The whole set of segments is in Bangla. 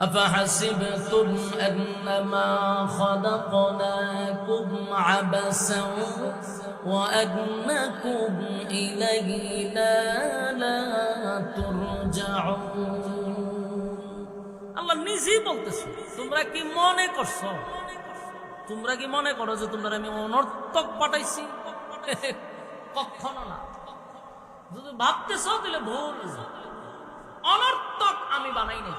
أفحسبتم أنما خلقناكم عبثا وأنكم إلينا لا ترجعون আল্লাহ নিজেই বলতেছে তোমরা কি মনে করছো তোমরা কি মনে করো যে তোমরা আমি অনর্থক পাঠাইছি কখনো না যদি ভাবতেছ তাহলে ভুল অনর্থক আমি বানাই নাই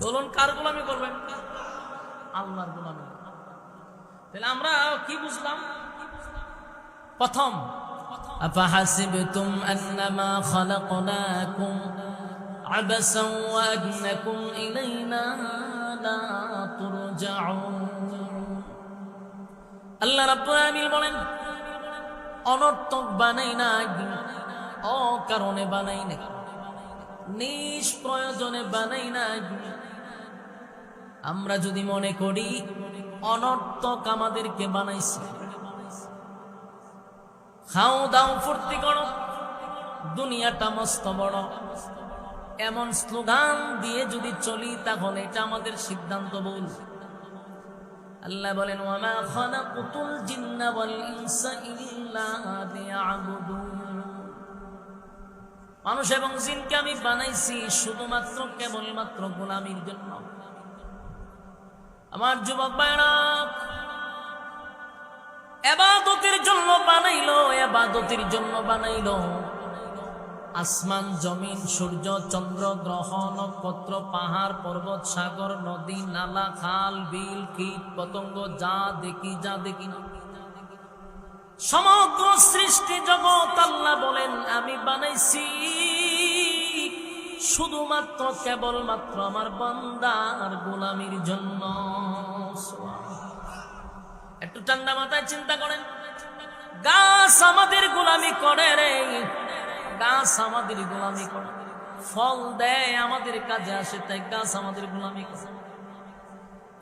বলুন কার গোলামি করবেন আল্লাহর গোলামি তাহলে আমরা কি বুঝলাম প্রথম أفحسبتم أنما خلقناكم عبثا وأنكم إلينا لا ترجعون আল্লাহ রাব্বুল আলামিন বলেন অনর্থক বানাই না অকারণে বানাই না নিষ্প্রয়োজনে বানাই না আমরা যদি মনে করি অনর্থক আমাদেরকে বানাইছে। খাও দাও, ফুর্তি করো। দুনিয়াটা মস্ত বড়। এমন স্লোগান দিয়ে যদি চলি, তাহলে এটা আমাদের সিদ্ধান্ত বল আল্লাহ বলেন, ওয়ামা খালাকুতুল জিন্না ইনসা মানুষ এবং জিনকে আমি বানাইছি শুধুমাত্র, কেবলমাত্র গোলামির জন্য। আমার যুবক ভাইরা, এবাদতের জন্য বানাইলো, এবাদতের জন্য বানাইলো। আসমান, জমিন, সূর্য, চন্দ্র, গ্রহ, নক্ষত্র, পাহাড়, পর্বত, সাগর, নদী, নালা, খাল, বিল, কীট, পতঙ্গ, যা দেখি যা দেখি না। সমগ্র সৃষ্টি জগৎ আল্লাহ বলেন, আমি বানাইছি। শুধুমাত্র কেবলমাত্র আমার বন্দার গোলামির জন্য। একটু ঠান্ডা মাথায় চিন্তা করেন। গাছ আমাদের গোলামি করে রে। গাছ আমাদের গোলামি করে। ফল দেয় আমাদের কাজে আসে, তাই গাছ আমাদের গোলামি করে।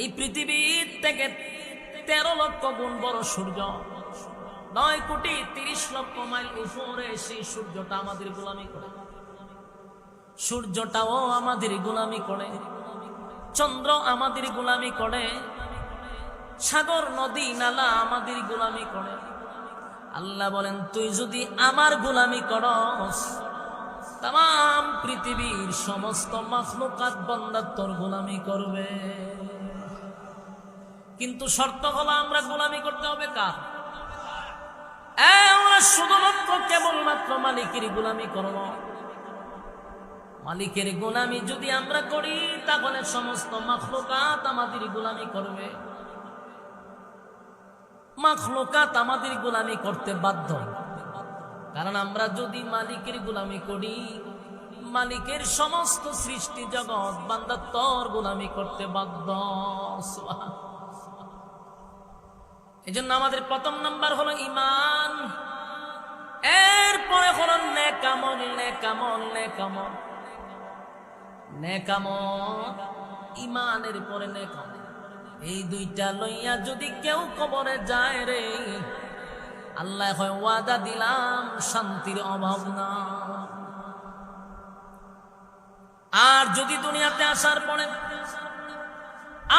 এই পৃথিবীর থেকে তেরো লক্ষ গুণ বড় সূর্য। নয় কোটি তিরিশ লক্ষ মাইল উপরে সেই সূর্যটা আমাদের গোলামি করে। সূর্যটাও আমাদের গোলামি করে, চন্দ্র আমাদের গোলামি করে, সাগর, নদী, নালা আমাদের গোলামি করে। আল্লাহ বলেন, তুই যদি আমার গোলামি করস, তাম পৃথিবীর সমস্ত মাখলুকাত বন্দার তোর গোলামি করবে। কিন্তু শর্ত হলো আমরা গোলামি করতে হবে কার? আমরা শুধুমাত্র কেবলমাত্র মালিকের গোলামি করব। মালিকের গোলামি যদি আমরা করি, তাহলে সমস্ত মাখলুকাত আমাদের গোলামি করবে। মাখলুকাত আমাদের গোলামি করতে বাধ্য। কারণ আমরা যদি মালিকের গোলামি করি, মালিকের সমস্ত সৃষ্টি জগৎ বান্দা তোর গোলামি করতে বাধ্য। এই জন্য আমাদের প্রথম নাম্বার হলো ইমান এরপরে হলো নেকামল নেকামল নেকামল। নেকামল ইমানের পরে নেকামল এই দুইটা লইয়া যদি কেউ কবরে যায় রে, আল্লাহ হয় ওয়াদা দিলাম, শান্তির অভাব না। আর যদি দুনিয়াতে আসার পরে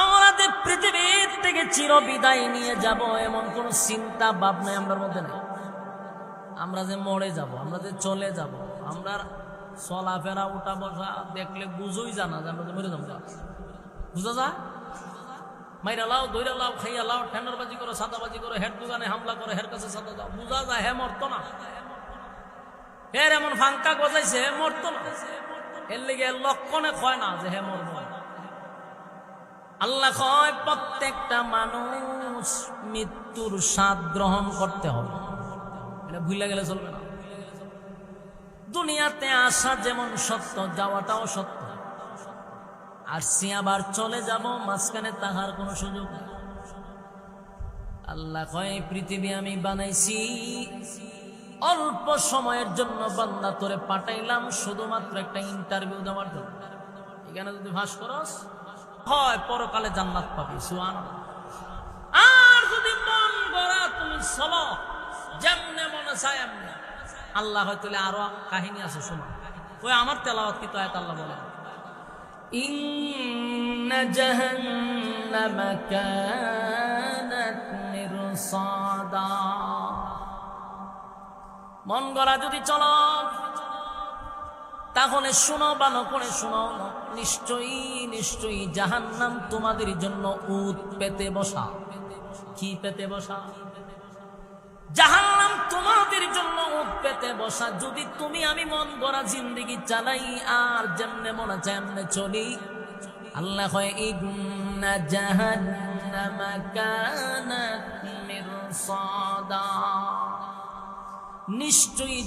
আমাদের পৃথিবীর থেকে চির বিদায় নিয়ে যাব, এমন কোন চিন্তা ভাবনা আমরা মধ্যে নেই। আমরা যে মরে যাব, আমরা যে চলে যাব, আমরা চলাফেরা উঠা বসা দেখলে বুঝোই জানা যে আমরা যে মরে যাব বুঝা যায় মাইরা লাও দইরা লাও, খাইয়া লাও ঠেন্ডার বাজি করো সাদাবাজি করো হের দোকানে হামলা করো হের কাছে সাদা যাও। বুঝা যায় হে মরত না। হের এমন ফাঙ্কা গজাইছে, হে মরত না। এর লিগে লক্ষণে কয় না যে হে মরব আল্লাহ কয় প্রত্যেকটা মানুষ মৃত্যুর স্বাদ গ্রহণ করতে হবে। এটা ভুলে গেলে চলবে না। দুনিয়াতে আসা যেমন সত্য, যাওয়াটাও সত্য। আর সে আবার চলে যাব, মাঝখানে তাহার কোনো সুযোগ নেই। আল্লাহ কয়, "এই পৃথিবী আমি বানাইছি, অল্প সময়ের জন্য বান্দা তোরে পাঠাইলাম, শুধুমাত্র একটা ইন্টারভিউ দেওয়ার জন্য। এখানে যদি ভাস করস, হয় পরকালে জান্নাত পাবি সুয়ান আর যদি মন গড়া তুমি চলো, যেমনে মনে চায় এমনি। আল্লাহ হয়তো আরো কাহিনী আছে শোনা ওই আমার তেলাওয়াত কি তো আয়াত আল্লাহ বলে إن جهنم كانت مرصادا মন গড়া যদি চলো তাহলে শুনো ভালো করে শুনো নিশ্চয়ই নিশ্চয়ই জাহান্নাম তোমাদের জন্য উত পেতে বসা কি পেতে বসা জাহান্নাম তোমাদের জন্য উত পেতে বসা, যদি তুমি আমি মন গড়া জিন্দিগি চালাই, আর যেমনে মনে চায় এমনে চলি। আল্লাহ জাহান্নামা কানাত মিরসাদা। নিশ্চয়ই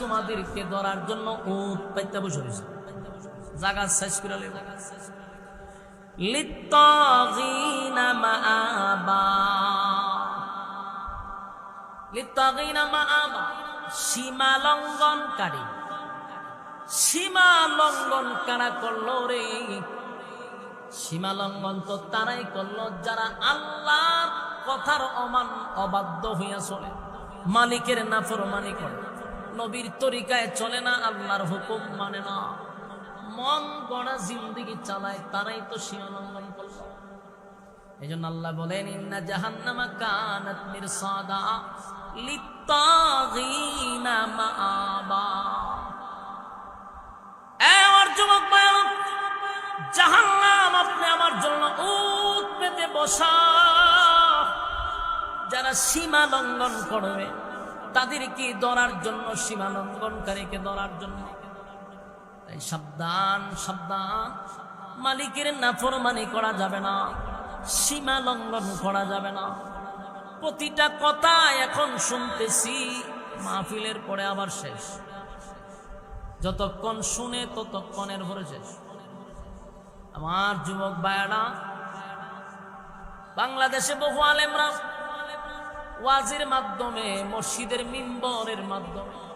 তোমাদেরকে ধরার জন্য উত পাইতে বসে রয়েছে। জাগা শেষ করে মাআবা। সীমা লঙ্ঘনকারী। সীমা লঙ্ঘন কারা করল রে। সীমা লঙ্ঘন তো তারাই করল, যারা আল্লাহর কথার অমান অবাধ্য হইয়া চলে, মালিকের নাফরমানি করে। নবীর তরিকায় চলে না, আল্লাহর হুকুম মানে না। মন গড়া জিন্দিগি চালায়, তারাই তো সীমা লঙ্ঘন করল। এই জন্য আল্লাহ বলেন, ইন্না জাহান্নামা কানাত মিরসাদা। জাহান্নাম আপনি আমার জন্য উত পেতে বসা। যারা সীমা লঙ্ঘন করবে, তাদেরকে ধরার জন্য, সীমা লঙ্ঘনকারীকে ধরার জন্য। তাই সাবধান সাবধান। মালিকের নাফরমানি করা যাবে না, সীমা লঙ্ঘন করা যাবে না। প্রতিটা কথা এখন শুনতেছি। মাহফিলের পরে আবার শেষ। যতক্ষণ শুনে ততক্ষণের ভরে শেষ। আমার যুবক বায়ানা বাংলাদেশে বহু আলেমরা ওয়াজির মাধ্যমে, মসজিদের মিম্বরের মাধ্যমে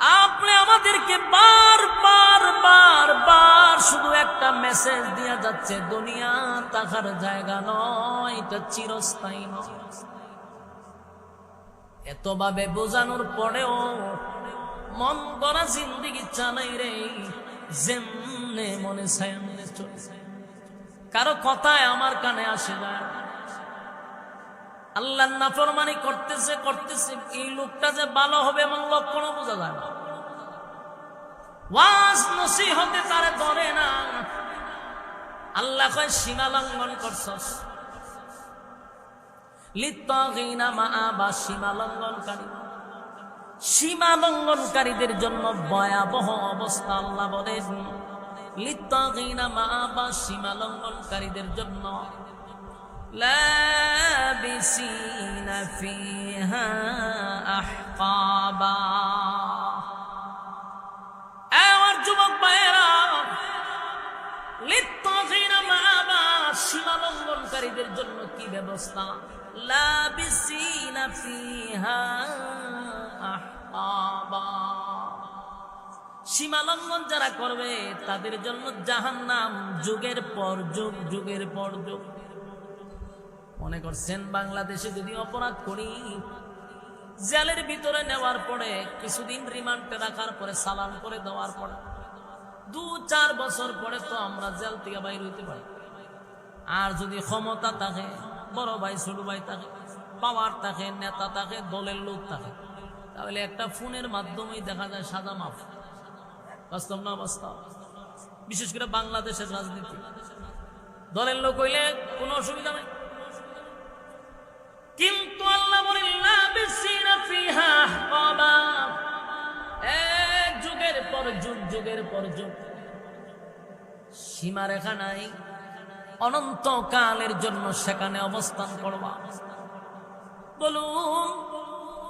আপনি আমাদেরকে বার বার বার বার শুধু একটা মেসেজ দিয়া যাচ্ছে, দুনিয়া তাকার জায়গা নয়, এটা চিরস্থায়ী নয় এতভাবে বোঝানোর পরেও মন গড়া জিন্দিগি চালাই রে যেমনে মনে সায়নে চলছে কারও কথায় আমার কানে আসে না। আল্লাহ নাফরমানি করতেছে করতেছে। এই লোকটা যে ভালো হবে এমন লক্ষণও বোঝা যায় না। ওয়াজ তারে ধরে না। আল্লাহ কয়, সীমা লঙ্ঘন করছস। মা বা সীমা লঙ্ঘনকারী। সীমা লঙ্ঘনকারীদের জন্য ভয়াবহ অবস্থা আল্লাহ বলেন। গিনা মা বা সীমা লঙ্ঘনকারীদের জন্য। লা فيها أحقابا আমার যুবক ভাইয়েরা লিত্তাগিন মাআবা সীমা লঙ্ঘনকারীদের জন্য কি ব্যবস্থা লাবিসিনা ফিহা আহকাবা সীমা লঙ্ঘন যারা করবে তাদের জন্য জাহান্নাম যুগের পর যুগ যুগের পর যুগ মনে করছেন, বাংলাদেশে যদি অপরাধ করি, জেলের ভিতরে নেওয়ার পরে, কিছুদিন রিমান্ডে রাখার পরে সালান করে দেওয়ার পরে, দু চার বছর পরে তো আমরা জেল থেকে বাইর হইতে পারি। আর যদি ক্ষমতা থাকে, বড় ভাই, ছোট ভাই থাকে, পাওয়ার থাকে, নেতা থাকে, দলের লোক থাকে, তাহলে একটা ফোনের মাধ্যমেই দেখা যায় সাদা মাফ। বাস্তব না বাস্তব? বিশেষ করে বাংলাদেশের রাজনীতি। দলের লোক হইলে কোনো অসুবিধা নেই। পর যুগ, যুগের পর যুগ। সীমারেখা নাই। অনন্তকালের জন্য সেখানে অবস্থান করবা। বলুন,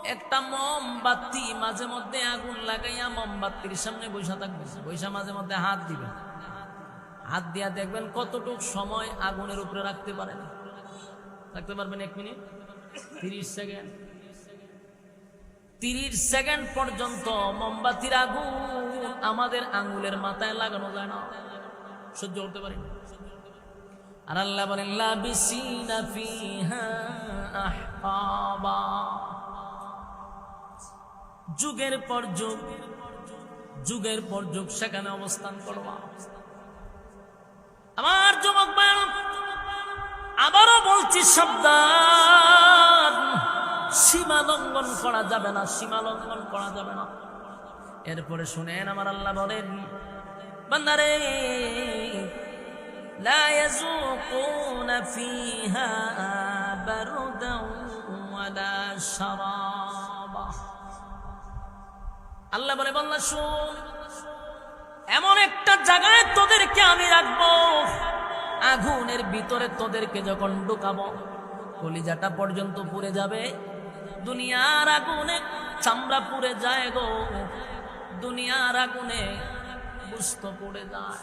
একটা মোমবাতি মাঝে মধ্যে আগুন লাগাইয়া মোমবাতির সামনে বৈশা থাকবে। বৈশা মাঝে মধ্যে হাত দিবেন। হাত দিয়া দেখবেন কতটুক সময় আগুনের উপরে রাখতে পারেন। রাখতে পারবেন এক মিনিট? তিরিশ সেকেন্ড। তিরিশ সেকেন্ড পর্যন্ত মোমবাতির আগুন আমাদের আঙ্গুলের মাথায় লাগানো যায় না। সহ্য করতে পারি আর আল্লাহ বলেন যুগের পর যুগ, যুগের পর যুগ সেখানে অবস্থান করবা আমার যুবক আবারও বলছি সাবধান। সীমা লঙ্ঘন করা যাবে না, সীমা লঙ্ঘন করা যাবে না। এরপরে শুনেন আমার আল্লাহ বলেন, বান্দারে, লা আল্লাহ বলে, বান্দা, শুন, এমন একটা জায়গায় তোদেরকে আমি রাখব, আগুনের ভিতরে তোদেরকে যখন ঢুকাবো, কলিজাটা পর্যন্ত পুড়ে যাবে দুনিয়ার আগুনে চামড়া পুড়ে যায় গো। দুনিয়ার আগুনে বুঝত পুড়ে যায়।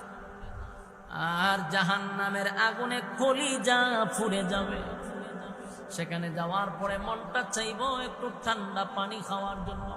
আর জাহান নামের আগুনে কলিজা ফুরে যাবে। সেখানে যাওয়ার পরে মনটা চাইব একটু ঠান্ডা পানি খাওয়ার জন্য।